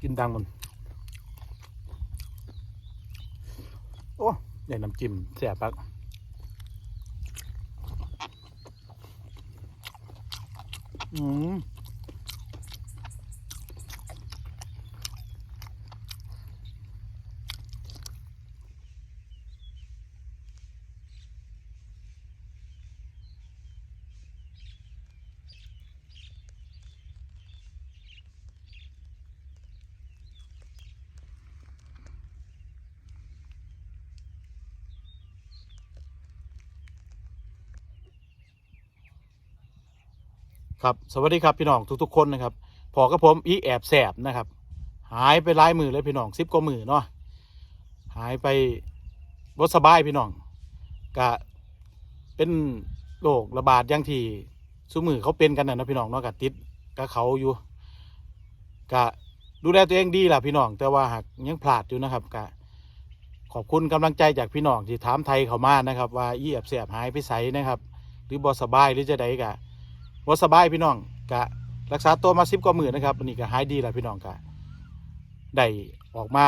กินดังมัน โอ้ใหญ่น้ำจิ้มแซ่บปักอืม ครับสวัสดีครับพี่น้องทุกๆคนนะครับพอกับผมอีแอบแสบนะครับ หายไปหลายมือเลยพี่น้องสิบกว่ามือเนาะหายไปรถสบายพี่น้องกะเป็นโรคระบาดอย่างที่ซุมือเขาเป็นกันนะนะพี่น้องเนาะกะติดกะเขาอยู่กะดูแลตัวเองดีล่ะพี่น้อง แต่ว่าหากยังพลาดอยู่นะครับกะขอบคุณกำลังใจจากพี่น้องที่ถามไทยเขามานะครับ ว่าอีแอบแสบหายไปใสนะครับ หรือบอสบายหรือจะใดกะ ว่าสบายพี่น้องกะรักษาตัวมาสิบกว่าหมื่นนะครับวันนี้ก็หายดีแล้วพี่น้องกะได้ออกมา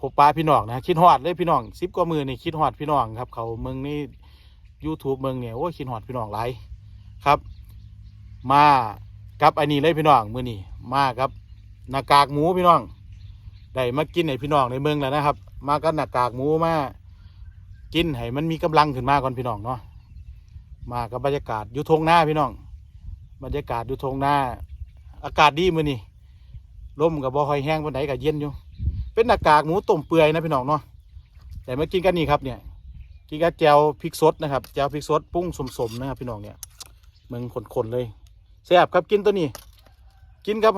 พบป้าพี่น้องนะคิดฮอดเลยพี่น้องสิบกว่าหมื่นนี่คิดฮอดพี่น้องครับเขาเมืองนี่ YouTube เมืองเนี่ยโอ้คิดฮอดพี่น้องหลายครับ มากับอันนี้เลยพี่น้องมือนี้มากับหน้ากากหมูพี่น้องได้มากินให้พี่น้องในเมืองแล้วนะครับ มากับหน้ากากหมูมากินให้มันมีกำลังขึ้นมาก่อนพี่น้องเนาะมากับบรรยากาศอยู่ทงหน้าพี่น้อง บรรยากาศดูทงหน้า อากาศดีมือนี่ลมกับบ่ค่อยแห้งปานใดกับเย็นอยู่ เป็นหน้ากากหมูต้มเปื่อยนะพี่น้องเนาะแต่มากินกันนี่ครับเนี่ยกินกับแจวพริกสดนะครับแจวพริกสดปุ้งสมๆนะครับ พี่น้องเนี่ยมืองคนๆเลยแซ่บครับกินตัวนี้ กินกับ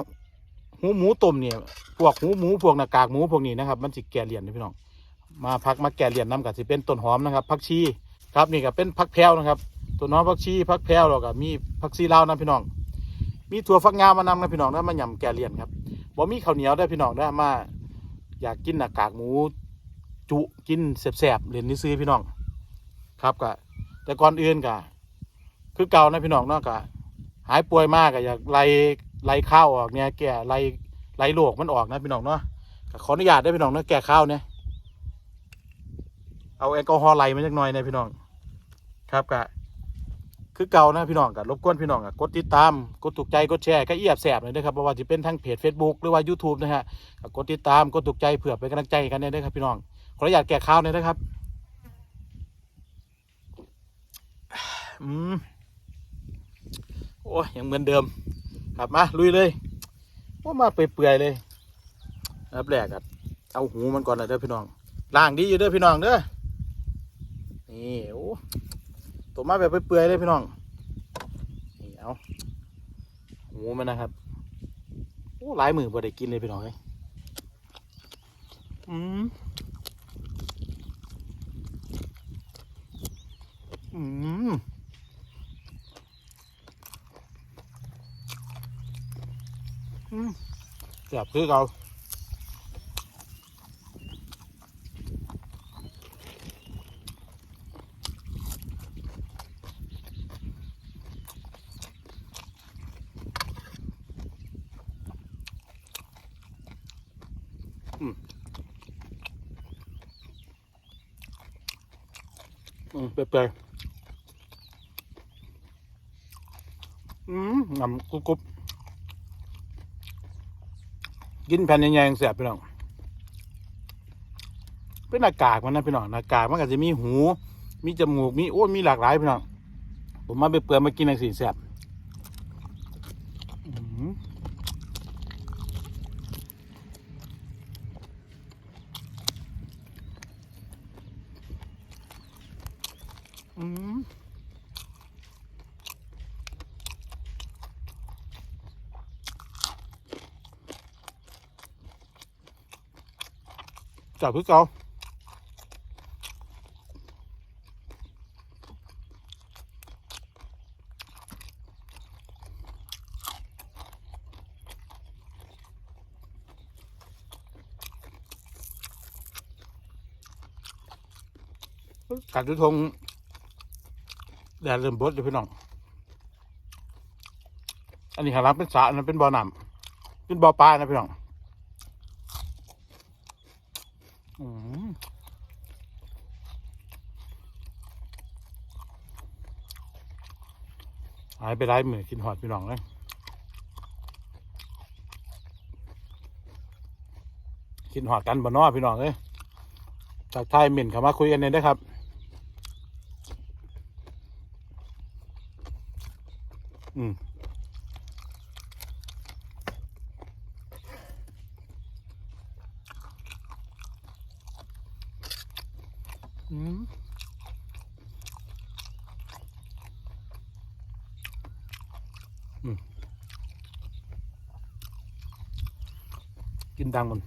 หูหมูต้มเนี่ยพวกหูหมูพวกหน้ากากหมูพวกนี้นะครับ มันสิแก่เหรียญนะพี่น้องมาพักมาแก่เหรียญน้ำกับสิเป็นต้นหอมนะครับผักชีครับนี่ก็เป็นผักแพรวนะครับ ตัวน้องผักชีผักแพรวแล้วก็มีผักซีลาวนะพี่น้อง มีถั่วฟักงามมานำนะพี่น้องนะมาหย่ำแกเลียนครับบ่มีข้าวเหนียวได้พี่น้องได้มา อยากกินหน้ากากหมูจุกินแสบๆเหรียญนี้ซื้อพี่น้องครับก็แต่ก่อนอื่นก็คือเก่านะพี่น้องเนาะก็หายป่วยมากก็อยากไล่ไล่ข้าวออกเนี่ยแก่ไล่ไล่โรคมันออกนะพี่น้องเนาะก็ขออนุญาตได้พี่น้องเนาะแก่ข้าวเนี่ยเอาแอลกอฮอล์ไล่มาจักหน่อยนะพี่น้อง ครับก็ คือเก่านะพี่น้องกับรบกวนพี่น้องกับกดติดตามกดถูกใจกดแชร์ก็เอียบแสบเลยนะครับเพราะว่าจะเป็นทั้งเพจ Facebook หรือว่า YouTube นะฮะกดติดตามกดถูกใจเผื่อเป็นกำลังใจกันด้วยนะครับพี่น้องขออนุญาตแก้ข่าวหน่อยนะครับอืมโอ้ยยังเหมือนเดิมครับมาลุยเลยว่ามาเปื่อยๆเลยครับแรกอะเอาหูมันก่อนเลยเด้อพี่น้องล้างดีอยู่เด้อพี่น้องเด้อนี่โอ้ ตัวมาแบบเปื่อยๆเลยพี่น้องนี่เอาหมูมันนะครับโอ้หลายมือพอได้กินเลยพี่น้องเอ้ยอืมอืมอืมแซ่บคือเรา เปื่อยๆอืมงำกรุบๆกินแผ่นใหญ่ๆแซ่บพี่น้อง เป็นหน้ากากมันนะพี่น้องหน้ากากมันก็จะมีหู มีจมูก มีโอ้มีหลากหลายพี่น้อง ผมมาไปเปลือยมากินในสีแสบอืมอืม จับคือเก่ากัดด้วยทงแดดเริ่มบดเลยพี่น้อง อันนี้ขางหลังเป็นสระอันนั้นเป็นบ่อน้ำเป็นบ่อปลานะพี่น้องอืม หายไปหลายมือกินหอดพี่น้องเลยกินหอดกันบ่นอพี่น้องเลยจากไทยเหม็นเข้ามาคุยกันเลยนะครับอืมอืมอืม กินดังมัน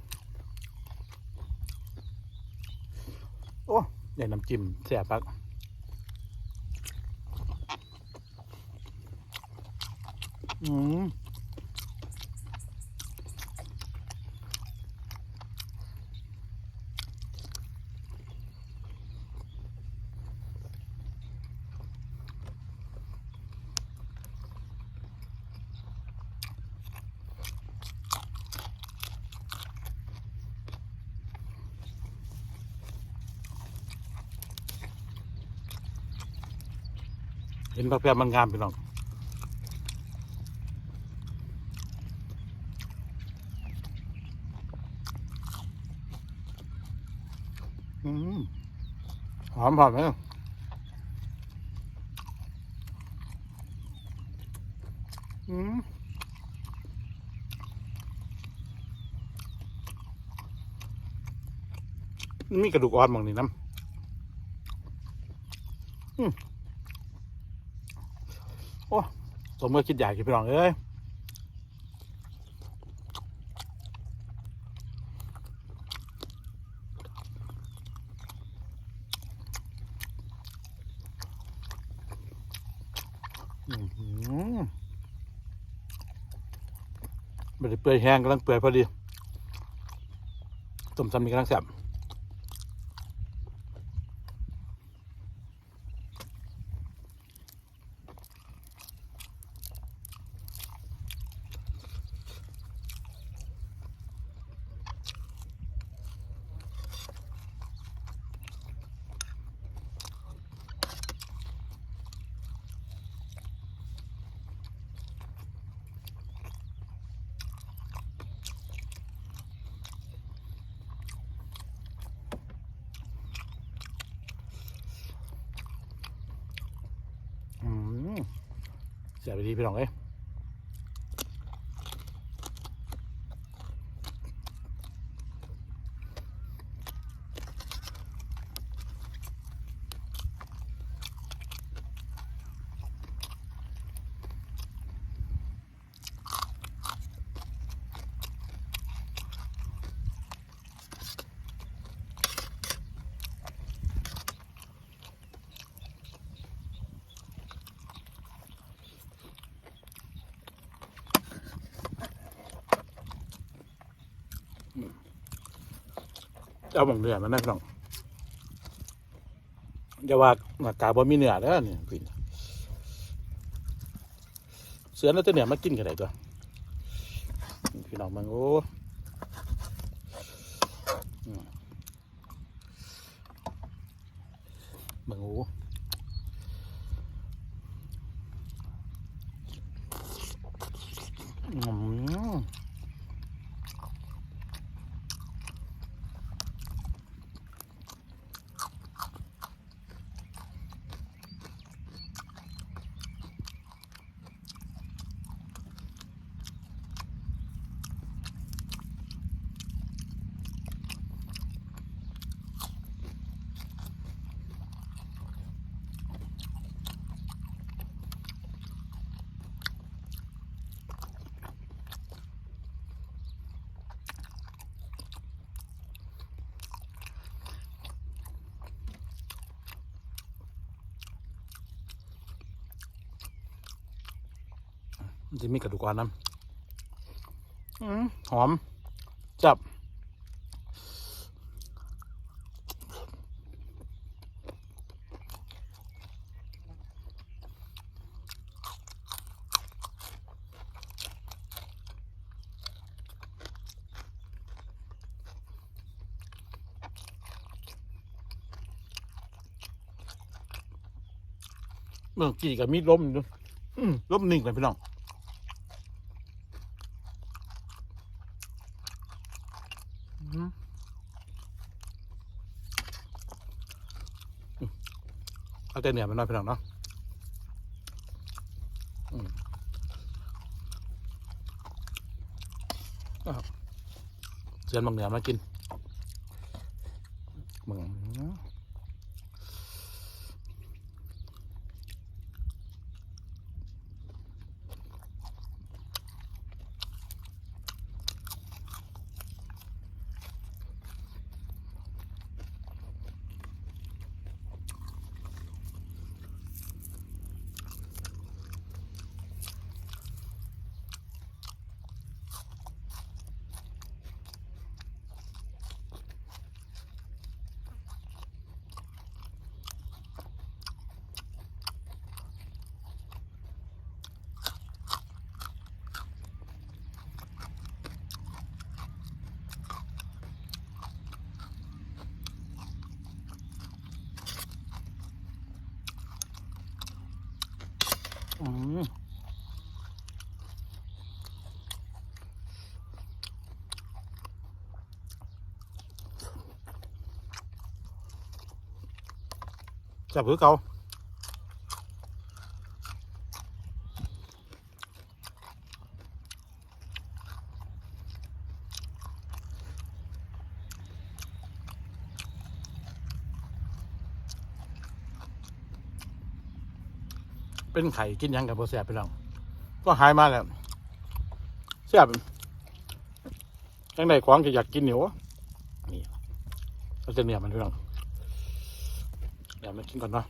โอ้ใหญ่น้ำจิ้มแสบปักอืม นผักแพรมันงามพี่น้องหอมหอมไหมอืมมีกระดูกอ่อนบางนี่น้ำอืม อ้สมเมื่อคิดอยากกินพี่น้องเอ้ยไม่ได้เปื่อยแห้งกำลังเปื่อยพอดีต้มซำนี่กำลังแซ่บอืม แซ่บไปดีพี่น้องเอ้ เอาบังเนื้อมันนะพี่น้องอย่าว่าหน้ากากบ่มีเนื้อเด้อนี่พี่เสือแล้วตัวเนื้อมากินกันได้ตัวพี่น้องมึงโอ้มมึงโอ้อืม มัจะมีกระดูกอ่อนน้ำหอม จับเมื่อกี้กับมีดล้มอยู่ล้มหนึ่งเลยพี่น้อง เอาแต่เหนือมันน้อยพี่น้องเนาะเสียนบางเหนือมากินมึง อืม จับผือเก่าเป็นไข่กินยังกับโบแสบไปแล้วก็หายมาแล้วแสบจังไดของจะอยากกินเหนียวนี่เราจะเนี่ยมันพี่องเดี๋ยวมากินก่อนเนาะ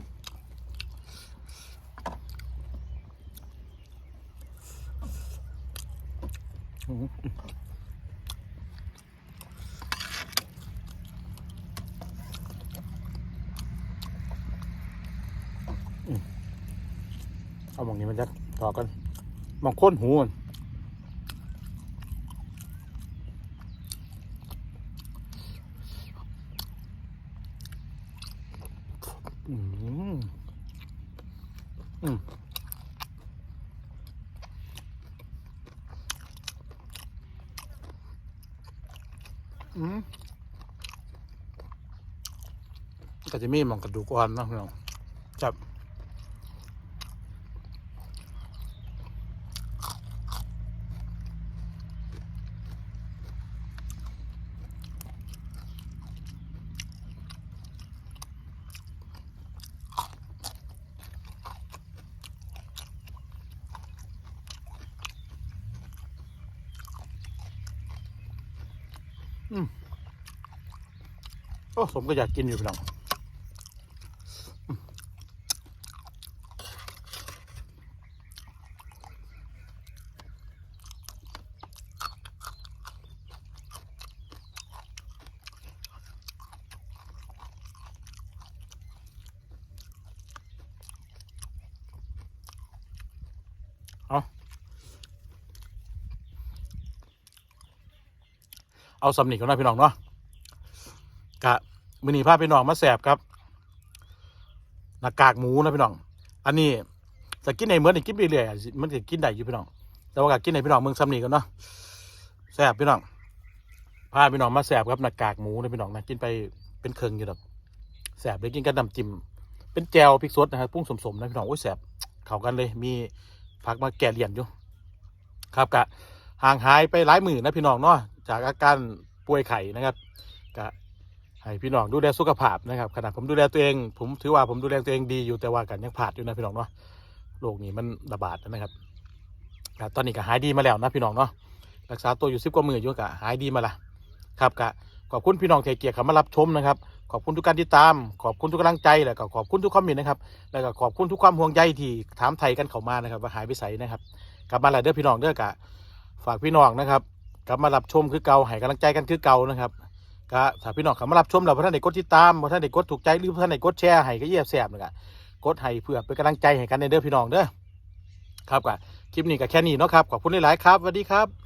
เอาหมองนี้มันจะต่อกันหมองโค้นหูมัน อืมก็จะมีหมองกระดูกอ่อนเนาะพี่น้องจับ โอ้ผมก็อยากกินอยู่พี่น้องอื เอาสำนีก่อนนะพี่น้องเนาะกะมือนีพาพี่น้องมาแสบครับหน้ากากหมูนะพี่น้อง อันนี้จะกินในเหมือนกินไปเรื่อยอะมันจะกินได้อยู่พี่น้อง แต่ว่ากกินในพี่น้องเมืองซ้ำนี่กันเนาะแสบพี่น้องพาพี่น้องมาแสบครับหน้ากากหมูนะพี่น้องนะกินไปเป็นเคิงอยู่แบบแสบเลยกินกับน้ำจิ้มเป็นแจวพริกสดนะครับปุ้งสมๆนะพี่น้องโอ้ยแสบเข้ากันเลยมีผักมาแก่เหลี่ยนอยู่ ครับกะ ห่างหายไปหลายหมื่นนะพี่น้องเนาะจากอาการป่วยไข้นะครับกะให้พี่น้องดูแลสุขภาพนะครับขณะผมดูแลตัวเอง ผมถือว่าผมดูแลตัวเองดีอยู่แต่ว่ากันยังผาดอยู่นะพี่น้องเนาะโรคนี้มันระบาดนะครับตอนนี้ก็หายดีมาแล้วนะพี่น้องเนาะรักษาตัวอยู่สิบกว่ามืออยู่ก็หายดีมาละครับก็ขอบคุณพี่น้องเทเกียร์เขามารับชมนะครับขอบคุณทุกการติดตาม ขอบคุณทุกกำลังใจแล้วก็ขอบคุณทุกคอมเมนต์นะครับแล้วก็ขอบคุณทุกความห่วงใยที่ถามไทยกันเข้ามานะครับว่าหายไปใสนะครับกลับมาแล้วเด้อพี่น้องเด้อกะ ฝากพี่น้องนะครับกลับมารับชมคือเก่าให้กำลังใจกันคือเก่านะครับก็ถ้าพี่น้องกลับมารับชมแล้วพระท่านได้กดติดตามพระท่านได้กดถูกใจหรือพระท่านได้กดแชร์ให้ก็เยี่ยมแสบนะครับกดให้เพื่อเป็นกำลังใจให้กันในเด้อพี่น้องเด้อครับก็คลิปนี้ก็แค่นี้เนาะครับขอบคุณหลายๆครับสวัสดีครับ